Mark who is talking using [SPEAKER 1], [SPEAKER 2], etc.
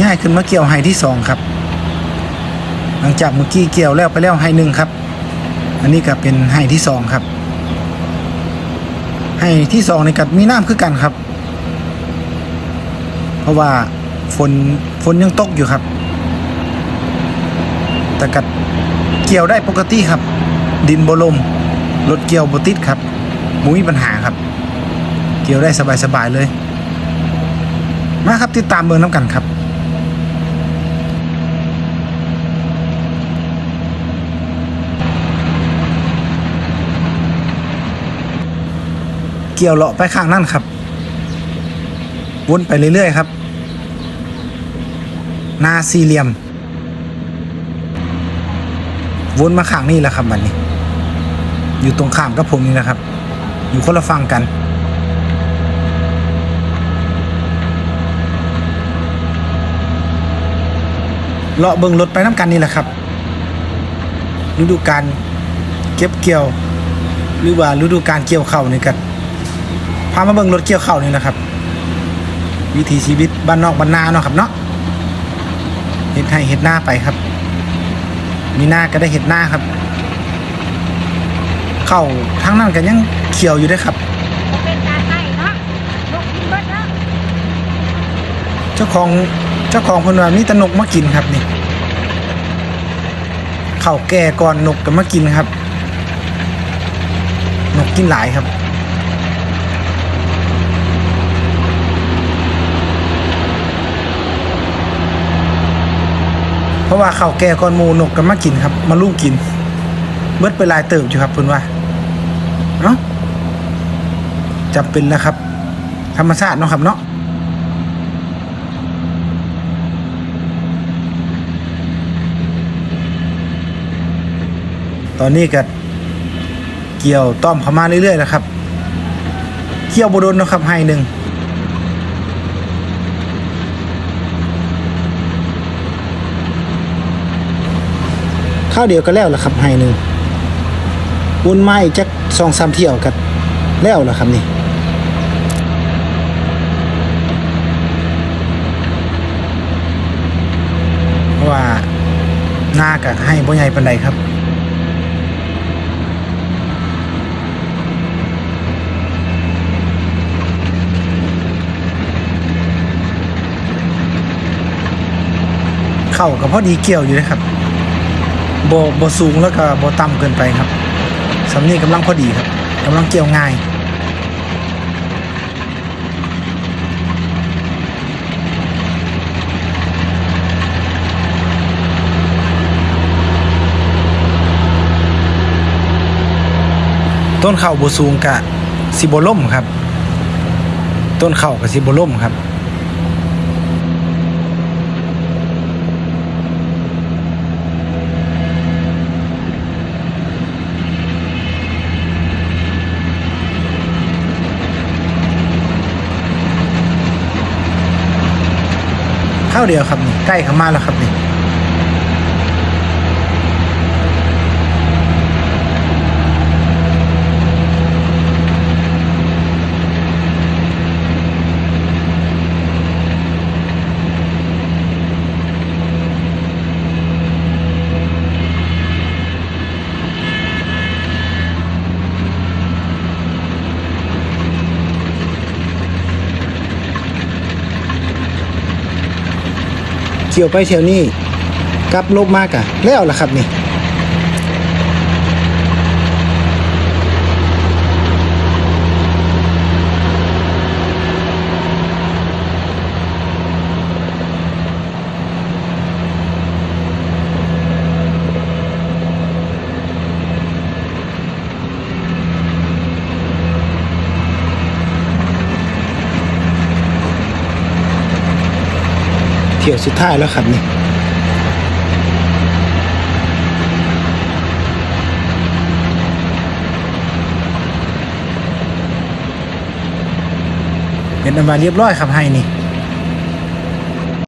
[SPEAKER 1] ง่ายขึ้นมาเกี่ยวไฮที่สองครับ หลังจากเมื่อกี้เกี่ยวแล้วไปแล้วไฮหนึ่งครับ อันนี้ก็เป็นไฮที่สองครับไฮที่สองในกัดมีน้ำคือกันครับ เพราะว่าฝนฝนยังตกอยู่ครับ แต่กัดเกี่ยวได้ปกติครับ ดินบลมรถเกี่ยวบติดครับมุมีปัญหาครับ เกี่ยวได้สบายๆเลย มาครับติดตามเมืองน้ำกันครับ กี่ยวเลาะไปข้างนั่นครับ วนไปเรื่อยๆครับ นาสี่เหลี่ยม วนมาข้างนี่แหละครับวันนี้ อยู่ตรงข้ามกับผมนี่นะครับ อยู่คนละฝั่งกันเลาะเบิงรถไปน้ำกันนี่แหละครับฤดูการเก็บเกี่ยว หรือว่าฤดูการเกี่ยวข้าวนี่กัน พามาเบิ่งรถเกี่ยวเข้านี่แหละครับ วิถีชีวิตบ้านนอกบ้านนาเนาะครับเนาะเห็ดให้เห็ดหน้าไปครับ มีหน้าก็ได้เห็ดหน้าครับ เข้าทางนั้นกันยังเขียวอยู่ด้วยครับ
[SPEAKER 2] เจ้า
[SPEAKER 1] ของเจ้าของเพิ่นว่ามีตนกมากินครับนี่เข้าแก่ก่อนนกก็มากินครับ นกกินหลายครับ ราะว่าข้าวแก่ก่อนหมูนกก็มากินครับ มาลูกกิน เบิดไปลายเติบอยู่ครับเพิ่นว่าเนาะจำเป็นแล้วครับ ธรรมชาติเนาะครับเนาะตอนนี้ก็เกี่ยวต้อมเข้ามาเรื่อยๆนะครับ เกี่ยวบโดนนะครับให้หนึ่ง ข้าวเดียวก็แล้วละครับให้หนึ่งวนไม้จักสองสามเที่ยวกันแล้วละครับนี่เพราะว่าหน้าก็ให้บ่ใหญ่ปานใดครับเข้ากับพอดีเกี่ยวอยู่นะครับ บ่บ่สูงแล้วก็บ่ต่ำเกินไปครับสำนี้กำลังพอดีครับกำลังเกี่ยวง่ายต้นเข่าบสูงกะสิบล่มครับ ต้นเข่ากับสิบล่มครับ ข้าวเดียวครับนี่ใกล้เข้ามาแล้วครับนี่ เขี่ยวไปเที่ยวนี้กลับลบมากอะแล้วล่ะครับนี่ เที่ยวสุดท้ายแล้วครับนี่เป็นอันมาเรียบร้อยครับให้นี่